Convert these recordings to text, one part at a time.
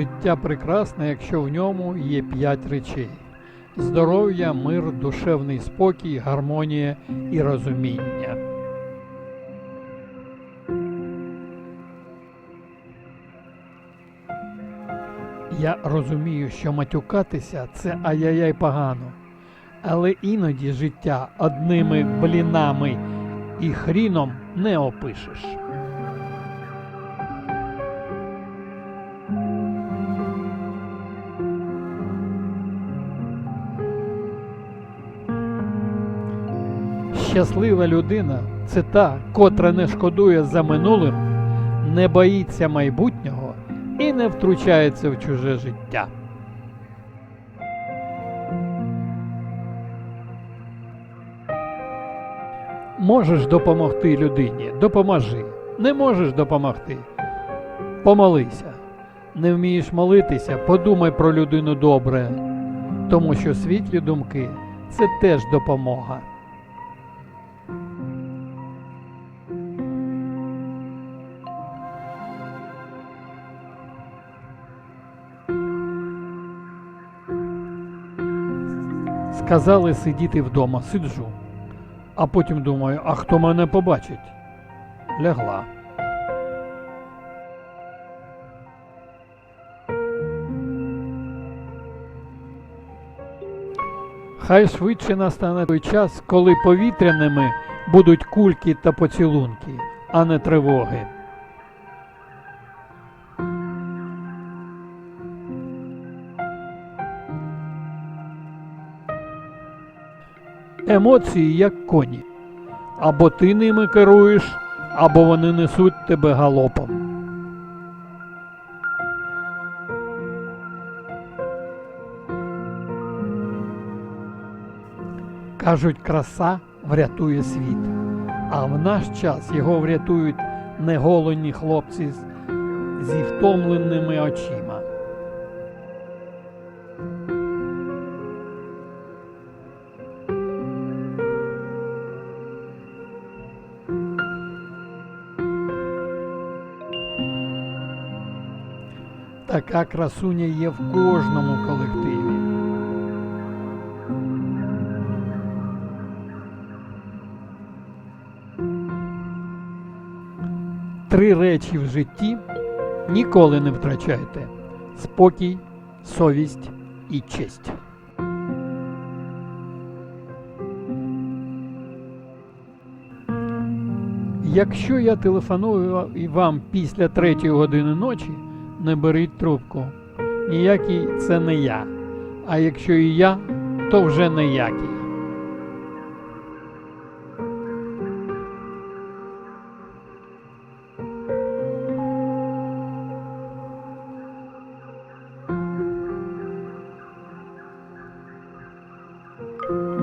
Життя прекрасне, якщо в ньому є п'ять речей: здоров'я, мир, душевний спокій, гармонія і розуміння. Я розумію, що матюкатися це ай-яй-яй погано, але іноді життя одними блінами і хріном не опишеш. Щаслива людина це та, котра не шкодує за минулим, не боїться майбутнього і не втручається в чуже життя. Можеш допомогти людині, допоможи. Не можеш допомогти. Помолися. Не вмієш молитися, подумай про людину добре, тому що світлі думки це теж допомога. Сказали сидіти вдома, сиджу. А потім думаю, а хто мене побачить? Лягла. Хай швидше настане той час, коли повітряними будуть кульки та поцілунки, а не тривоги. Емоції як коні. Або ти ними керуєш, або вони несуть тебе галопом. Кажуть, краса врятує світ. А в наш час його врятують неголені хлопці зі втомленими очима. Така красуня є в кожному колективі. Три речі в житті ніколи не втрачайте: спокій, совість і честь. Якщо я телефоную вам після третьої години ночі, не беріть трубку. Ніякий це не я. А якщо і я, то вже ніякий.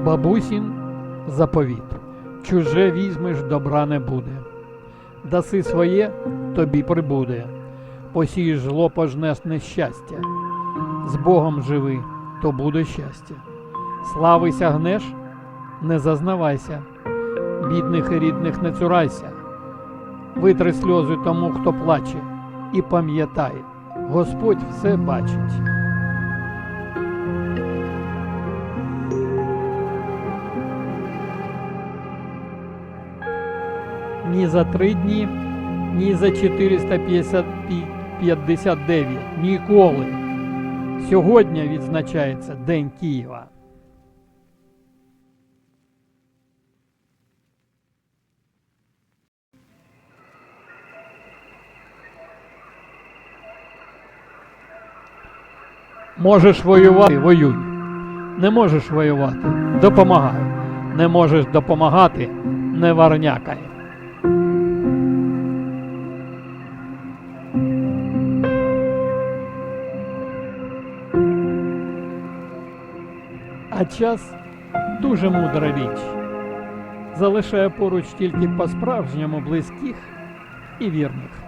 Бабусін заповіт. Чуже візьмеш, добра не буде. Даси своє, тобі прибуде. Посієш зло, пожнеш нещастя. З Богом живи, то буде щастя. Славися гнеш, не зазнавайся, бідних і рідних не цурайся. Витри сльози тому, хто плаче, і пам'ятай, Господь все бачить. ні за три дні, ні за 459. Ніколи. Сьогодні відзначається День Києва. Можеш воювати, воюй. Не можеш воювати, допомагай. Не можеш допомагати, не варнякай. А час дуже мудра річ. Залишає поруч тільки по-справжньому близьких і вірних.